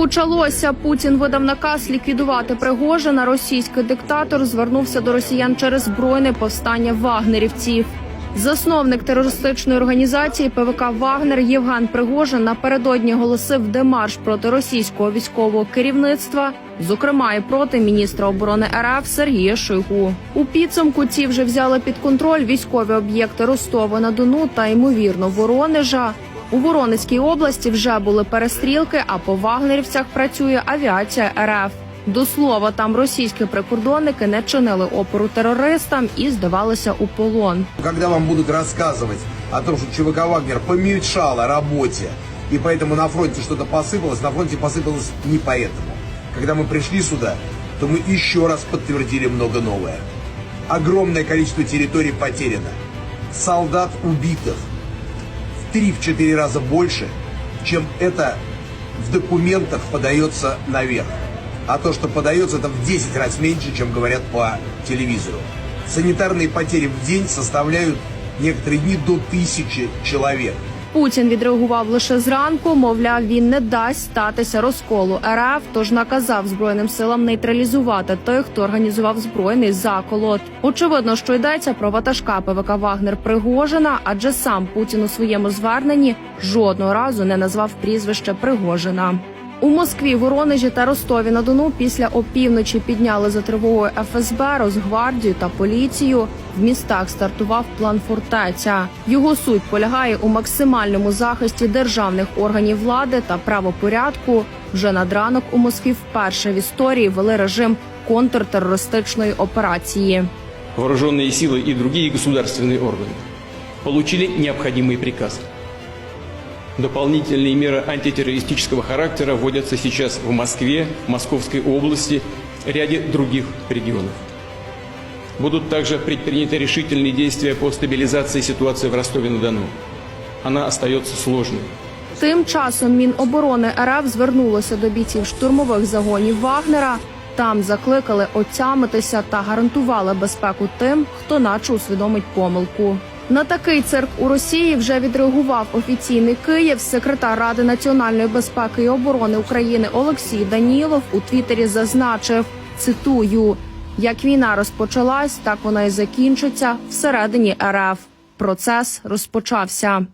Почалося. Путін видав наказ ліквідувати Пригожина. Російський диктатор звернувся до росіян через збройне повстання вагнерівців. Засновник терористичної організації ПВК Вагнер Євген Пригожин напередодні голосив демарш проти російського військового керівництва, зокрема і проти міністра оборони РФ Сергія Шойгу. У підсумку ці вже взяли під контроль військові об'єкти Ростова на Дону та ймовірно Воронежа. У Воронезькій області вже були перестрілки, а по вагнерівцях працює авіація РФ. До слова, там російські прикордонники не чинили опору терористам і здавалися у полон. Когда вам будут рассказывать о том, что ЧВК «Вагнер» помешала работе, и поэтому на фронте что-то посыпалось, на фронте посыпалось не поэтому. Когда мы пришли сюда, то мы еще раз подтвердили много новое. Огромное количество территорий потеряно. Солдат убитых в 3-4 раза больше, чем это в документах подается наверх. А то, что подается, это в 10 раз меньше, чем говорят по телевизору. Санитарные потери в день составляют некоторые дни до тысячи человек. Путін відреагував лише зранку. Мовляв, він не дасть статися розколу РФ, тож наказав збройним силам нейтралізувати тих, хто організував збройний заколот. Очевидно, що йдеться про ватажка ПВК Вагнер Пригожина, адже сам Путін у своєму зверненні жодного разу не назвав прізвище Пригожина. У Москві, Воронежі та Ростові на Дону після опівночі підняли за тривогою ФСБ, Росгвардію та поліцію. В містах стартував план фортеця. Його суть полягає у максимальному захисті державних органів влади та правопорядку. Вже над ранок у Москві вперше в історії ввели режим контртерористичної операції. вооруженные силы и другие государственные органы получили необходимый приказ. Дополнительные меры антитеррористического характера вводятся сейчас в Москве, Московской области, ряде других регионов. Будут также предприняты решительные действия по стабилизации ситуации в Ростове-на-Дону. Она остается сложной. Тим часом Міноборони РФ звернулося до бійців штурмових загонів Вагнера. Там закликали отямитися та гарантували безпеку тим, хто наче усвідомить помилку. На такий цирк у Росії вже відреагував офіційний Київ. Секретар Ради національної безпеки і оборони України Олексій Данілов у Твіттері зазначив: цитую: як війна розпочалась, так вона і закінчиться всередині РФ. Процес розпочався.